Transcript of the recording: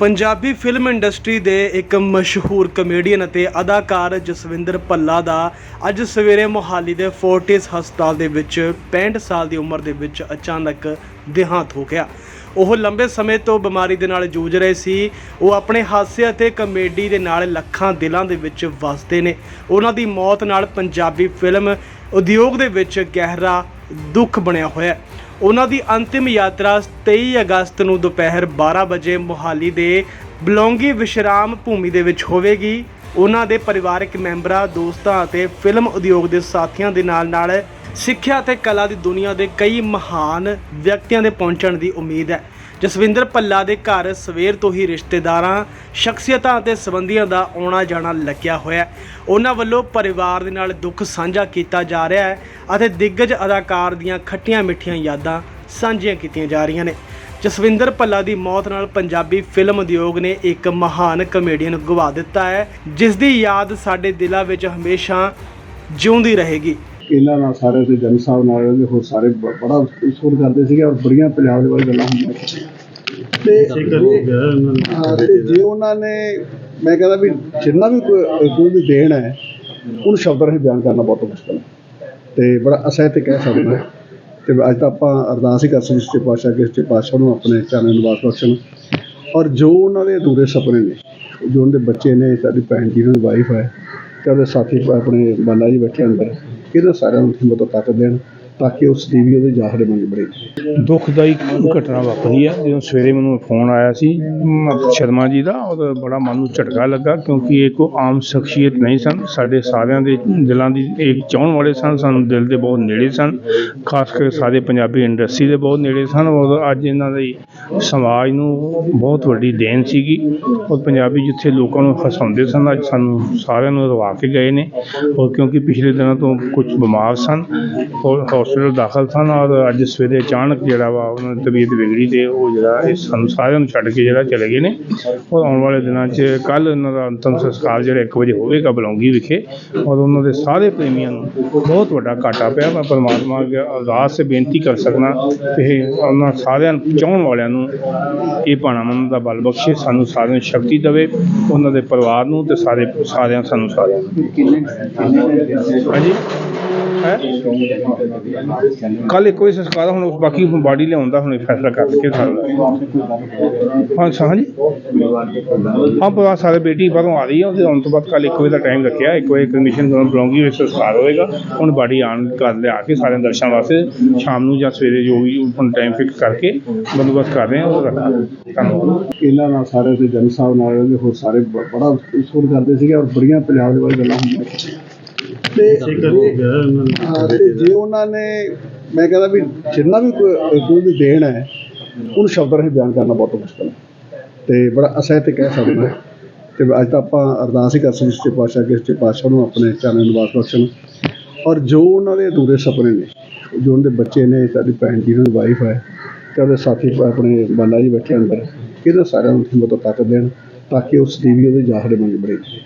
Punjabi film industry ਦੇ ਇੱਕ ਮਸ਼ਹੂਰ ਕਮੇਡੀਅਨ ਅਤੇ ਅਦਾਕਾਰ ਜਸਵਿੰਦਰ ਭੱਲਾ ਦਾ ਅੱਜ ਸਵੇਰੇ ਮੋਹਾਲੀ ਦੇ ਫੋਰਟਿਸ ਹਸਪਤਾਲ ਦੇ ਵਿੱਚ 65 ਸਾਲ ਦੀ ਉਮਰ ਦੇ ਵਿੱਚ ਅਚਾਨਕ ਦੇਹਾਂਤ ਹੋ ਗਿਆ। ਉਹ ਲੰਬੇ ਸਮੇਂ ਤੋਂ ਬਿਮਾਰੀ ਦੇ ਨਾਲ ਜੂਝ ਰਹੇ ਸੀ। ਉਹ ਆਪਣੇ ਹਾਸੇ ਅਤੇ ਕਮੇਡੀ ਦੇ ਨਾਲ ਲੱਖਾਂ ਦਿਲਾਂ ਦੇ ਵਿੱਚ ਵਸਦੇ ਨੇ। ਉਹਨਾਂ ਦੀ ਮੌਤ ਨਾਲ ਪੰਜਾਬੀ ਫਿਲਮ ਉਦਯੋਗ ਦੇ ਵਿੱਚ ਗਹਿਰਾ ਦੁੱਖ ਬਣਿਆ ਹੋਇਆ ਹੈ। ਉਹਨਾਂ ਦੀ ਅੰਤਿਮ ਯਾਤਰਾ 23 ਅਗਸਤ ਨੂੰ ਦੁਪਹਿਰ 12 ਵਜੇ ਮੋਹਾਲੀ ਦੇ ਬਲੌਂਗੀ ਵਿਸ਼ਰਾਮ ਭੂਮੀ ਦੇ ਵਿੱਚ ਹੋਵੇਗੀ। ਉਹਨਾਂ ਦੇ ਪਰਿਵਾਰਕ ਮੈਂਬਰਾਂ, ਦੋਸਤਾਂ ਅਤੇ ਫਿਲਮ ਉਦਯੋਗ ਦੇ ਸਾਥੀਆਂ ਦੇ ਨਾਲ ਨਾਲ ਸਿੱਖਿਆ ਅਤੇ ਕਲਾ ਦੀ ਦੁਨੀਆ ਦੇ ਕਈ ਮਹਾਨ ਵਿਅਕਤੀਆਂ ਦੇ ਪਹੁੰਚਣ ਦੀ ਉਮੀਦ ਹੈ। ਜਸਵਿੰਦਰ ਭੱਲਾ ਦੇ ਘਰ ਸਵੇਰ ਤੋਂ ਹੀ ਰਿਸ਼ਤੇਦਾਰਾਂ, ਸ਼ਖਸੀਅਤਾਂ ਅਤੇ ਸੰਬੰਧੀਆਂ ਦਾ ਆਉਣਾ ਜਾਣਾ ਲੱਗਿਆ ਹੋਇਆ ਹੈ। ਉਹਨਾਂ ਵੱਲੋਂ ਪਰਿਵਾਰ ਦੇ ਨਾਲ ਦੁੱਖ ਸਾਂਝਾ ਕੀਤਾ ਜਾ ਰਿਹਾ ਹੈ ਅਤੇ ਦਿੱਗਜ ਅਦਾਕਾਰ ਦੀਆਂ ਖੱਟੀਆਂ ਮਿੱਠੀਆਂ ਯਾਦਾਂ ਸਾਂਝੀਆਂ ਕੀਤੀਆਂ ਜਾ ਰਹੀਆਂ ਨੇ। ਜਸਵਿੰਦਰ ਭੱਲਾ ਦੀ ਮੌਤ ਨਾਲ ਪੰਜਾਬੀ ਫਿਲਮ ਉਦਯੋਗ ਨੇ ਇੱਕ ਮਹਾਨ ਕਮੇਡੀਅਨ ਗਵਾ ਦਿੱਤਾ ਹੈ ਜਿਸ ਦੀ ਯਾਦ ਸਾਡੇ ਦਿਲਾਂ ਵਿੱਚ ਹਮੇਸ਼ਾ ਜਿਉਂਦੀ ਰਹੇਗੀ। ਇਹਨਾਂ ਨਾਲ ਸਾਰੇ ਤੇ ਜਨ ਸਾਹਿਬ ਨਾਲ ਇਹਦੇ ਹੋਰ ਸਾਰੇ ਬ- ਬੜਾ ਸੁਰ ਕਰਦੇ ਸੀਗੇ ਔਰ ਬੜੀਆਂ ਪੰਜਾਬ ਦੇ ਬਾਰੇ ਗੱਲਾਂ ਹੁੰਦੀਆਂ ਸੀ। ਤੇ ਹਾਂ, ਤੇ ਜੇ ਉਹਨਾਂ ਨੇ ਮੈਂ ਕਹਿੰਦਾ ਵੀ ਜਿੰਨਾ ਵੀ ਕੋਈ ਕੋਈ ਵੀ ਦੇਣ ਹੈ ਉਹਨੂੰ ਸ਼ਬਦਾਂ ਰਾਹੀਂ ਬਿਆਨ ਕਰਨਾ ਬਹੁਤ ਮੁਸ਼ਕਲ ਹੈ। ਤੇ ਬੜਾ ਅਸਹਿਤ ਕਹਿ ਸਕਦੇ ਹਾਂ। ਤੇ ਅੱਜ ਤਾਂ ਆਪਾਂ ਅਰਦਾਸ ਹੀ ਕਰ ਸਕਦੇ ਸੱਚੇ ਪਾਤਸ਼ਾਹ ਕਿ ਸੱਚੇ ਪਾਤਸ਼ਾਹ ਨੂੰ ਆਪਣੇ ਚਾਨਣ ਨਿਵਾਸ ਬਖਸ਼ਣ। ਔਰ ਜੋ ਉਹਨਾਂ ਦੇ ਅਧੂਰੇ ਸੁਪਨੇ ਨੇ, ਜੋ ਉਹਨਾਂ ਦੇ ਬੱਚੇ ਨੇ, ਸਾਡੀ ਭੈਣ ਜੀ ਦੀ ਵਾਈਫ ਹੈ, ਤੇ ਉਹਦੇ ਸਾਥੀ ਆਪਣੇ ਬਾਲਾ ਜੀ ਬੈਠੇ ਅੰਦਰ ਇਹਨਾਂ ਸਾਰਿਆਂ ਨੂੰ ਹਿੰਮਤ ਅਤੇ ਤਾਕਤ ਦੇਣ। ਤਾਂ ਕਿ ਉਸ ਦੀ ਵੀ ਉਹਦੇ ਜਾਹਰੇ ਮੰਗ ਬੜੇ ਦੁਖਦਾਈ ਘਟਨਾ ਵਾਪਰੀ ਹੈ ਜਦੋਂ ਸਵੇਰੇ ਮੈਨੂੰ ਫੋਨ ਆਇਆ ਸੀ ਸ਼ਰਮਾ ਜੀ ਦਾ ਉਹਦਾ ਬੜਾ ਮਨ ਨੂੰ ਝਟਕਾ ਲੱਗਾ, ਕਿਉਂਕਿ ਇਹ ਕੋਈ ਆਮ ਸ਼ਖਸੀਅਤ ਨਹੀਂ ਸਨ। ਸਾਡੇ ਸਾਰਿਆਂ ਦੇ ਦਿਲਾਂ ਦੀ ਇੱਕ ਚਾਹਣ ਵਾਲੇ ਸਨ, ਸਾਨੂੰ ਦਿਲ ਦੇ ਬਹੁਤ ਨੇੜੇ ਸਨ। ਖਾਸ ਕਰ ਸਾਡੇ ਪੰਜਾਬੀ ਇੰਡਸਟਰੀ ਦੇ ਬਹੁਤ ਨੇੜੇ ਸਨ, ਔਰ ਅੱਜ ਇਹਨਾਂ ਦੀ ਸਮਾਜ ਨੂੰ ਬਹੁਤ ਵੱਡੀ ਦੇਣ ਸੀਗੀ। ਔਰ ਪੰਜਾਬੀ ਜਿੱਥੇ ਲੋਕਾਂ ਨੂੰ ਹਸਾਉਂਦੇ ਸਨ, ਅੱਜ ਸਾਨੂੰ ਸਾਰਿਆਂ ਨੂੰ ਰਵਾ ਕੇ ਗਏ ਨੇ। ਔਰ ਕਿਉਂਕਿ ਪਿਛਲੇ ਦਿਨਾਂ ਤੋਂ ਕੁਝ ਬਿਮਾਰ ਸਨ, ਔਰ ਹਸਪੀਟਲ ਦਾਖਲ ਸਨ ਔਰ ਅੱਜ ਸਵੇਰੇ ਅਚਾਨਕ ਜਿਹੜਾ ਵਾ ਉਹਨਾਂ ਦੀ ਤਬੀਅਤ ਵਿਗੜੀ ਤੇ ਉਹ ਜਿਹੜਾ ਇਹ ਸਾਨੂੰ ਸਾਰਿਆਂ ਨੂੰ ਛੱਡ ਕੇ ਜਿਹੜਾ ਚਲੇ ਗਏ ਨੇ। ਔਰ ਆਉਣ ਵਾਲੇ ਦਿਨਾਂ 'ਚ ਕੱਲ ਉਹਨਾਂ ਦਾ ਅੰਤਮ ਸੰਸਕਾਰ ਜਿਹੜਾ 1 ਵਜੇ ਹੋਵੇਗਾ ਬਲੌਂਗੀ ਵਿਖੇ। ਔਰ ਉਹਨਾਂ ਦੇ ਸਾਰੇ ਪ੍ਰੇਮੀਆਂ ਨੂੰ ਬਹੁਤ ਵੱਡਾ ਘਾਟਾ ਪਿਆ ਮੈਂ ਪਰਮਾਤਮਾ ਅੱਗੇ ਅਰਦਾਸ ਸੇ ਬੇਨਤੀ ਕਰ ਸਕਦਾ ਕਿ ਇਹ ਉਹਨਾਂ ਸਾਰਿਆਂ ਨੂੰ ਚਾਹਣ ਵਾਲਿਆਂ ਨੂੰ ਇਹ ਭਾਣਾ ਮੰਨਣ ਦਾ ਬਲ ਬਖਸ਼ੇ, ਸਾਨੂੰ ਸਾਰਿਆਂ ਨੂੰ ਸ਼ਕਤੀ ਦੇਵੇ, ਉਹਨਾਂ ਦੇ ਪਰਿਵਾਰ ਨੂੰ ਤੇ ਸਾਰੇ ਸਾਰਿਆਂ, ਸਾਨੂੰ ਸਾਰਿਆਂ ਨੂੰ। ਹਾਂਜੀ। ਕੱਲ ਇੱਕ ਵਜੇ ਸੰਸਕਾਰ ਆ, ਹੁਣ ਉਸ ਬਾਕੀ ਬਾਡੀ ਲਿਆਉਣ ਦਾ ਹੁਣ ਫੈਸਲਾ ਕਰਕੇ ਸਾਰਾ ਹਾਂ ਸਾਂ ਜੀ ਹਾਂ ਪਰਿਵਾਰ ਸਾਰੇ ਬੇਟੀ ਬਾਹਰੋਂ ਆ ਰਹੀ ਹੈ ਉਹਦੇ ਆਉਣ ਤੋਂ ਬਾਅਦ ਕੱਲ 1 ਵਜੇ ਦਾ ਟਾਈਮ ਰੱਖਿਆ ਇੱਕ ਵਜੇ ਕਮਿਸ਼ਨ ਤੋਂ ਬਲੌਂਗੀ ਵਿੱਚ ਸੰਸਕਾਰ ਹੋਏਗਾ। ਹੁਣ ਬਾਡੀ ਆਣ ਕਰ ਲਿਆ ਕੇ ਸਾਰਿਆਂ ਦਰਸ਼ਨ ਵਾਸਤੇ ਸ਼ਾਮ ਨੂੰ ਜਾਂ ਸਵੇਰੇ ਜੋ ਵੀ ਹੁਣ ਟਾਈਮ ਫਿਕਸ ਕਰਕੇ ਬੰਦੋਬਸਤ ਕਰ ਰਹੇ ਹਾਂ ਉਹ ਰੱਖਾਂਗੇ ਧੰਨਵਾਦ। ਇਹਨਾਂ ਨਾਲ ਸਾਰੇ ਤੇ ਜਨ ਸਾਹਿਬ ਨਾਲ ਇਹਦੇ ਹੋਰ ਸਾਰੇ ਬ- ਬੜਾ ਸੁਰ ਕਰਦੇ ਸੀਗੇ ਔਰ ਬੜੀਆਂ ਪੰਜਾਬ ਦੇ ਬਾਰੇ ਗੱਲਾਂ ਹੁੰਦੀਆਂ। ਸੀ। ਤੇ ਹਾਂ, ਤੇ ਜੇ ਉਹਨਾਂ ਨੇ ਮੈਂ ਕਹਿੰਦਾ ਵੀ ਜਿੰਨਾ ਵੀ ਕੋਈ ਕੋਈ ਵੀ ਦੇਣ ਹੈ ਉਹਨੂੰ ਸ਼ਬਦਾਂ ਰਾਹੀਂ ਬਿਆਨ ਕਰਨਾ ਬਹੁਤ ਮੁਸ਼ਕਲ ਹੈ। ਤੇ ਬੜਾ ਅਸਹਿਤ ਕਹਿ ਸਕਦੇ ਹਾਂ। ਤੇ ਅੱਜ ਤਾਂ ਆਪਾਂ ਅਰਦਾਸ ਹੀ ਕਰ ਸਕਦੇ ਸੱਚੇ ਪਾਤਸ਼ਾਹ ਕਿ ਸੱਚੇ ਪਾਤਸ਼ਾਹ ਨੂੰ ਆਪਣੇ ਚਾਨਣ ਨਿਵਾਸ ਬਖਸ਼ਣ। ਔਰ ਜੋ ਉਹਨਾਂ ਦੇ ਅਧੂਰੇ ਸੁਪਨੇ ਨੇ ਜੋ ਉਹਨਾਂ ਦੇ ਬੱਚੇ ਨੇ ਸਾਡੀ ਭੈਣ ਜੀ ਦੀ ਵਾਈਫ ਹੈ ਤੇ ਉਹਦੇ ਸਾਥੀ ਆਪਣੇ ਬਾਲਾ ਜੀ ਬੈਠੇ ਅੰਦਰ ਇਹਨਾਂ ਸਾਰਿਆਂ ਨੂੰ ਹਿੰਮਤ ਅਤੇ ਤਾਕਤ ਦੇਣ ਤਾਂ ਕਿ ਉਸ ਦੀ ਵੀ ਉਹਦੇ ਜਾਹਰੇ ਮੰਗ ਬੜੇ।